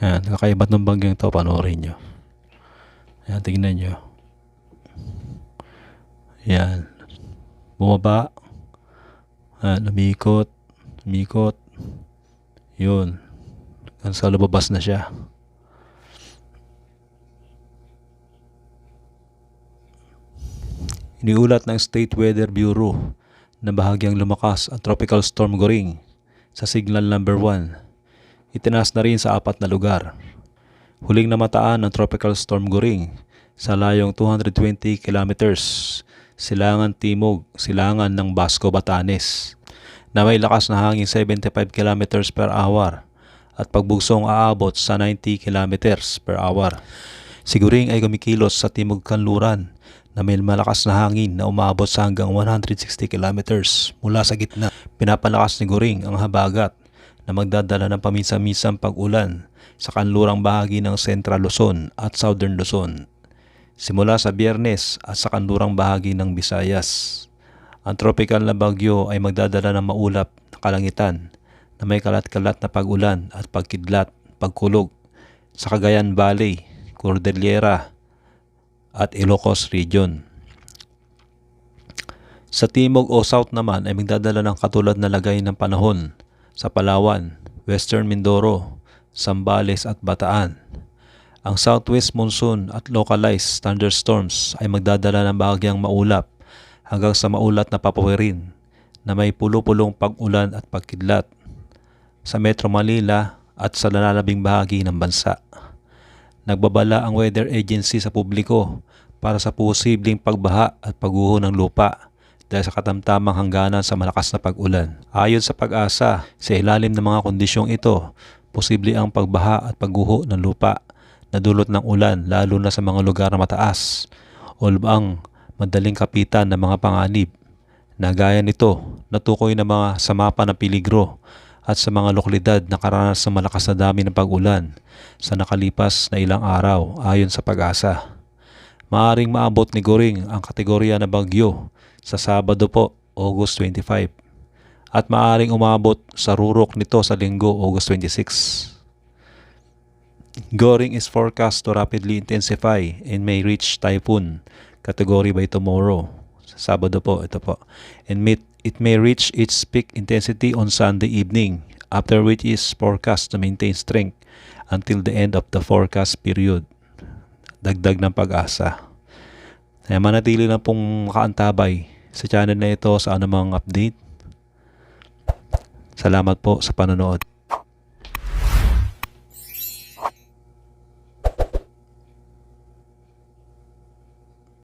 Ayan, kakaibat ng bagyong to, panoorin nyo. Ayan, tingnan nyo. Ayan. Bumaba. Ayan, umikot. Umikot. Yun. Hanggang sa lumabas na siya. Iniulat ng State Weather Bureau na bahagyang lumakas ang Tropical Storm Goring sa signal number 1. Itinaas na rin sa apat na lugar. Huling namataan ng Tropical Storm Goring sa layong 220 kilometers silangan timog, silangan ng Basco, Batanes na may lakas na hangin 75 kilometers per hour at pagbugsong aabot sa 90 kilometers per hour. Siguring ay kumikilos sa timog kanluran na may malakas na hangin na umabot sa hanggang 160 kilometers mula sa gitna. Pinapalakas ni Goring ang habagat na magdadala ng paminsan-minsang pag-ulan sa kanlurang bahagi ng Central Luzon at Southern Luzon. Simula sa biyernes at sa kanlurang bahagi ng Visayas. Ang tropical na bagyo ay magdadala ng maulap na kalangitan na may kalat-kalat na pag-ulan at pagkidlat, pagkulog sa Cagayan Valley, Cordillera at Ilocos Region. Sa timog o south naman ay magdadala ng katulad na lagay ng panahon sa Palawan, Western Mindoro, Zambales at Bataan. Ang southwest monsoon at localized thunderstorms ay magdadala ng bahagyang maulap hanggang sa maulat na papawirin na may pulo-pulong pag-ulan at pagkidlat sa Metro Manila at sa nalalabing bahagi ng bansa. Nagbabala ang weather agency sa publiko para sa posibleng pagbaha at pagguho ng lupa dahil sa katamtamang hangganan sa malakas na pag-ulan. Ayon sa pag-asa, sa ilalim ng mga kondisyong ito, posible ang pagbaha at pagguho ng lupa na dulot ng ulan lalo na sa mga lugar na mataas o lubang madaling kapitan ng mga panganib na gaya nito natukoy ng mga sa mapa ng piligro at sa mga lokalidad na karanas ng malakas na dami ng pag-ulan sa nakalipas na ilang araw ayon sa pag-asa. Maaring maabot ni Goring ang kategorya na bagyo sa Sabado po, August 25 at maaring umabot sa rurok nito sa Linggo, August 26. Goring is forecast to rapidly intensify and may reach typhoon category by tomorrow. Sa Sabado po, ito po. And may, it may reach its peak intensity on Sunday evening, after which is forecast to maintain strength until the end of the forecast period. Dagdag ng pag-asa. Kaya manatili lang pong makaantabay sa channel na ito sa anumang update. Salamat po sa panonood.